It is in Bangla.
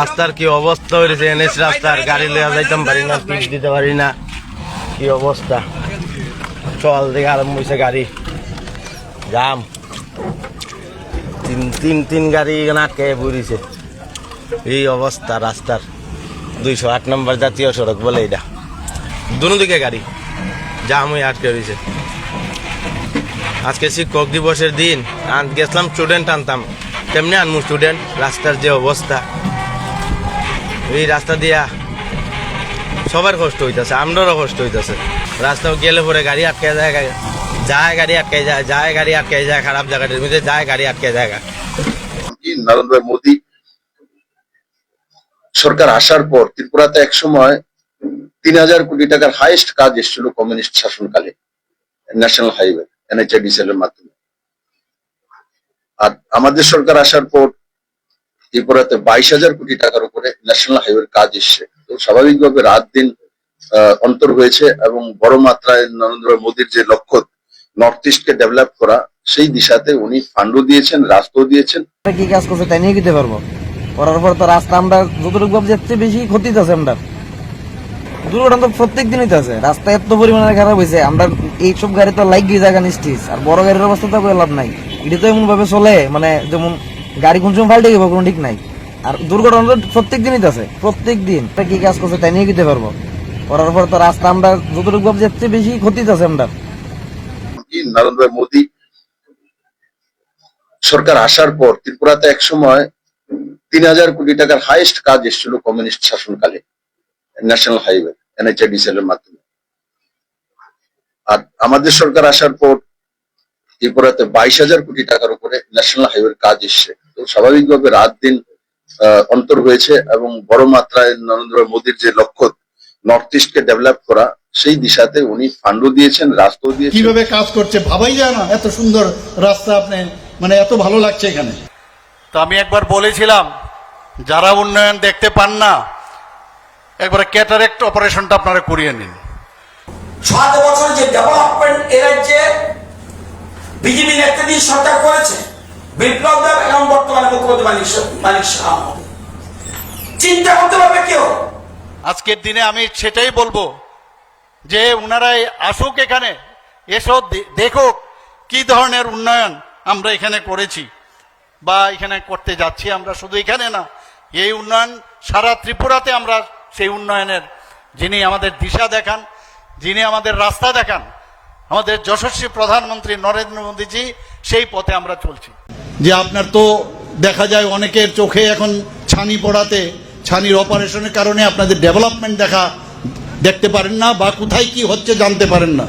রাস্তার কি অবস্থা হয়েছে এনএস রাস্তার গাড়ি লইয়া যাইতাম পারি না পিচ দিতে পারি না। কি অবস্থা? চল দেখে আরম্ভ হয়েছে গাড়ি। জাম। তিন তিন তিন গাড়ি আটকে পড়িছে। এই অবস্থা রাস্তার। দুইশো আট নম্বর জাতীয় সড়ক বলে এটা দুনো দিকে গাড়ি। জাম হয়ে আটকে রয়েছে আজকে শিক্ষক দিবসের দিন। গেছিলাম স্টুডেন্ট আনতাম। তেমনি আনমু স্টুডেন্ট রাস্তার যে অবস্থা। এই রাস্তা দিয়া সবার কষ্ট হইতেছে, আমরারও কষ্ট হইতেছে রাস্তা গেলে পরে গাড়ি আটকে যায় যায়, গাড়ি আটকে যায় যায়, গাড়ি আটকে যায়, খারাপ জায়গাটার মধ্যে যায়, গাড়ি আটকে যায়। নরেন্দ্র মোদী সরকার আসার পর ত্রিপুরাতে এক সময় তিন হাজার কোটি টাকার হাইয়েস্ট কাজ এসেছিল কমিউনিস্ট শাসনকালে ন্যাশনাল হাইওয়ে এনএচআইডিসিএল এর মাধ্যমে আর আমাদের সরকার আসার পর ত্রিপুরাতে বাইশ হাজার কোটি টাকার উপরে ন্যাশনাল হাইওয়ের কাজ এসছে। তো স্বাভাবিকভাবে রাত দিন অন্তর হয়েছে এবং বড় মাত্রায় নরেন্দ্র মোদীর যে লক্ষ্য নর্থ ইস্টকে ডেভেলপ করা, সেই দিশাতে উনি ফান্ডও দিয়েছেন, রাস্তাও দিয়েছেন। কি কাজ করছে তাই নিয়ে দিতে পারব? করার পর তো রাস্তা আমরা যতটুকু ভাবছি, এর বেশি ক্ষতি আছে আমরা। দুর্ঘটনা তো প্রত্যেক দিনই তো আছে। রাস্তা এত পরিমাণে খারাপ হয়েছে, আমরা এইসব গাড়ি তো লাইক গিয়ে জায়গা নিশ্চিস আর বড় গাড়ির অবস্থা তো লাভ নাই। এটা তো এমন ভাবে চলে মানে যেমন গাড়ি কোন সময় পাল্টে গেবে, কোনো ঠিক নাই। আর দুর্ঘটনা তো প্রত্যেক দিনই আছে প্রত্যেক দিন কি কাজ করছে তাই নিয়ে দিতে পারব? করার পর তো রাস্তা আমরা যতটুকু ভাবছি, এর বেশি ক্ষতি আছে আমরা নরেন্দ্র মোদী সরকার আসার পর ত্রিপুরাতে এক সময় তিন হাজার কোটি টাকার হাইয়েস্ট কাজ এসেছিল কমিউনিস্ট শাসনকালে ন্যাশনাল হাইওয়ে এনএচআইডিসিএল এর মাধ্যমে। আর আমাদের সরকার আসার পর ত্রিপুরাতে বাইশ হাজার কোটি টাকার উপরে ন্যাশনাল হাইওয়ের কাজ এসছে। তো স্বাভাবিকভাবে রাত দিন আহ, অন্তর হয়েছে এবং বড় মাত্রায় নরেন্দ্র মোদীর যে লক্ষ্য নর্থ ইস্টকে ডেভেলপ করা সেই দিশাতে উনি ফান্ডও দিয়েছেন রাস্তাও দিয়েছেন। কীভাবে কাজ করছে ভাবাই যায় না এত সুন্দর রাস্তা আপনি মানে এত ভালো লাগছে এখানে। তো আমি একবার বলেছিলাম যারা উন্নয়ন দেখতে পান না একবার ক্যাটারেক্ট অপারেশনটা আপনারা করিয়ে নিন। সাত বছর যে ডেভেলপমেন্ট এ রাজ্যে বিজেপি নেতৃত্ব সরকার করেছে। বিপ্লব দেব এবং বর্তমানে মুখ্যমন্ত্রী মানিক শাহ চিন্তা করতে পারবে কেউ? আজকের দিনে আমি সেটাই বলব যে ওনারাই আসুক এখানে, এসো দেখুক কি ধরনের উন্নয়ন আমরা এখানে করেছি বা এখানে করতে যাচ্ছি। আমরা শুধু এখানে না, এই উন্নয়ন সারা ত্রিপুরাতে আমরা সেই উন্নয়নের যিনি আমাদের দিশা দেখান, যিনি আমাদের রাস্তা দেখান আমাদের যশস্বী প্রধানমন্ত্রী নরেন্দ্র মোদীজি সেই পথে আমরা চলছি। যে আপনার তো দেখা যায় অনেকের চোখে এখন ছানি পড়াতে, ছানির অপারেশনের কারণে আপনাদের ডেভেলপমেন্ট দেখা দেখতে পারেন না বা কোথায় কি হচ্ছে জানতে পারেন না।